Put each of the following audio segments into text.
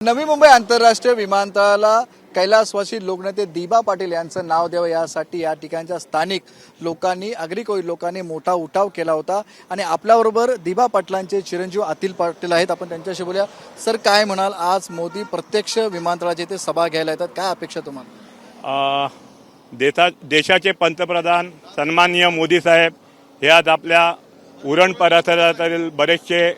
नवी मुंबई आंतरराष्ट्रीय विमानतळाला कैलासवासी लोकनेते दिबा पाटील यांचं नाव द्यावं यासाठी या ठिकाणच्या स्थानिक लोकांनी अग्रिकोळी लोकांनी मोठा उठाव केला होता. आणि आपल्याबरोबर दिबा पाटलांचे चिरंजीव अतिल पाटील आहेत. आपण त्यांच्याशी बोलूया. सर काय म्हणाल? आज मोदी प्रत्यक्ष विमानतळाचे ते सभा घ्यायला येतात. काय अपेक्षा तुम्हाला? देशा देशाचे पंतप्रधान सन्माननीय मोदी साहेब हे आज आपल्या उरण परिसरातील बरेचसे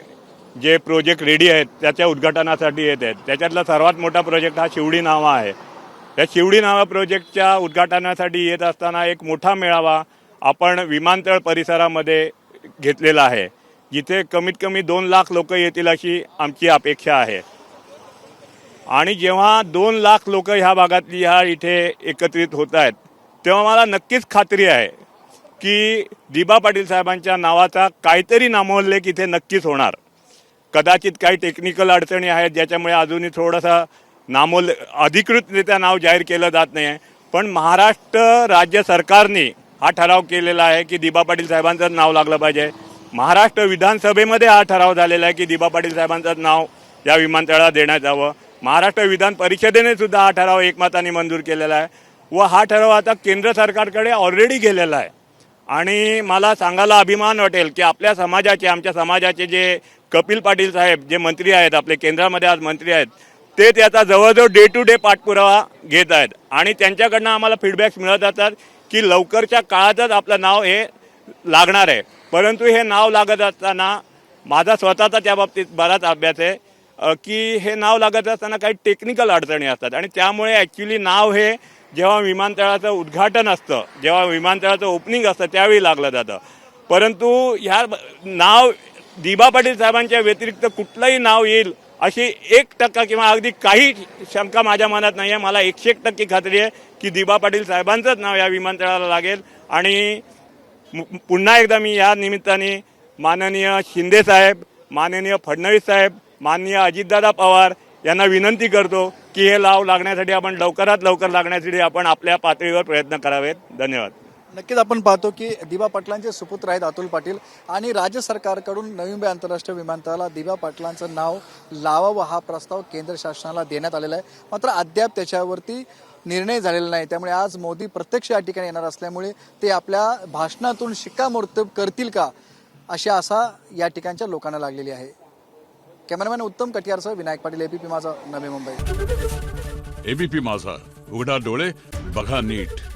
जे प्रोजेक्ट रेडी आहेत त्याच्या उद्घाटनासाठी येत आहेत. त्याच्यातला सर्वात मोठा प्रोजेक्ट हा शिवडी नावा आहे. या शिवडी नावा प्रोजेक्टच्या उद्घाटनासाठी येत असताना एक मोठा मेळावा आपण विमानतळ परिसरामध्ये घेतलेला आहे. जिथे कमीत कमी दोन लाख लोक येतील अशी आमची अपेक्षा आहे. आणि जेव्हा दोन लाख लोक ह्या भागातली ह्या इथे एकत्रित होत आहेत तेव्हा मला नक्कीच खात्री आहे की दिबा पाटील साहेबांच्या नावाचा काहीतरी नामोल्लेख इथे नक्कीच होणार. कदाचित काही टेक्निकल अडचणी आहेत ज्याच्यामुळे अजूनही थोडंसं नामोल अधिकृतरित्या नाव जाहीर केलं जात नाही आहे पण महाराष्ट्र राज्य सरकारने हा ठराव केलेला आहे की दिबा पाटील साहेबांचंच नाव लागलं पाहिजे. महाराष्ट्र विधानसभेमध्ये हा ठराव झालेला आहे की दिबा पाटील साहेबांचं नाव या विमानतळाला देण्यात यावं. महाराष्ट्र विधान परिषदेने सुद्धा हा ठराव एकमताने मंजूर केलेला आहे. व हा ठराव आता केंद्र सरकारकडे ऑलरेडी गेलेला आहे. आणि मला सांगायला अभिमान वाटेल की आपल्या समाजाचे आमच्या समाजाचे जे कपिल पाटील साहेब जे मंत्री आहेत आपले केंद्रामध्ये आज मंत्री आहेत ते त्याचा जवळजवळ डे टू डे पाठपुरावा घेत आहेत. आणि त्यांच्याकडनं आम्हाला फीडबॅक्स मिळत जातात की लवकरच्या काळातच आपलं नाव हे लागणार आहे. परंतु हे नाव लागत असताना माझा स्वतःचा त्या बाबतीत बराच अभ्यास आहे की हे नाव लागत असताना काही टेक्निकल अडचणी असतात. आणि त्यामुळे ॲक्च्युली नाव हे जेव्हा विमानतळाचं उद्घाटन असतं जेव्हा विमानतळाचं ओपनिंग असतं त्यावेळी लागलं जातं. परंतु ह्या नाव दिबा पाटील साहेबांच्या व्यतिरिक्त कुठलंही नाव येईल अशी एक टक्का किंवा अगदी काही शंका माझ्या मनात नाही आहे मला एकशे एक टक्के खात्री आहे की दिबा पाटील साहेबांचंच नाव या विमानतळाला लागेल. आणि पुन्हा एकदा मी या निमित्ताने माननीय शिंदे साहेब माननीय फडणवीस साहेब माननीय अजितदादा पवार यांना विनंती करतो की हे लाव लागण्यासाठी आपण लवकरात लवकर लागण्यासाठी आपण आपल्या पातळीवर प्रयत्न करावेत. धन्यवाद. नक्कीच आपण पाहतो की दिबा पाटलांचे सुपुत्र आहेत अतुल पाटील आणि राज्य सरकारकडून नवी मुंबई आंतरराष्ट्रीय विमानतळाला दिबा पाटलांचं नाव लावावं हा प्रस्ताव केंद्र शासनाला देण्यात आलेला आहे. मात्र अद्याप त्याच्यावरती निर्णय झालेला नाही. त्यामुळे आज मोदी प्रत्यक्ष या ठिकाणी येणार असल्यामुळे ते आपल्या भाषणातून शिक्कामोर्तब करतील का अशी आशा या ठिकाणच्या लोकांना लागलेली आहे. कॅमेरामॅन उत्तम कटियारसह विनायक पाटील एबीपी माझा नवी मुंबई. एबीपी माझा. उघडा डोळे बघा नीट.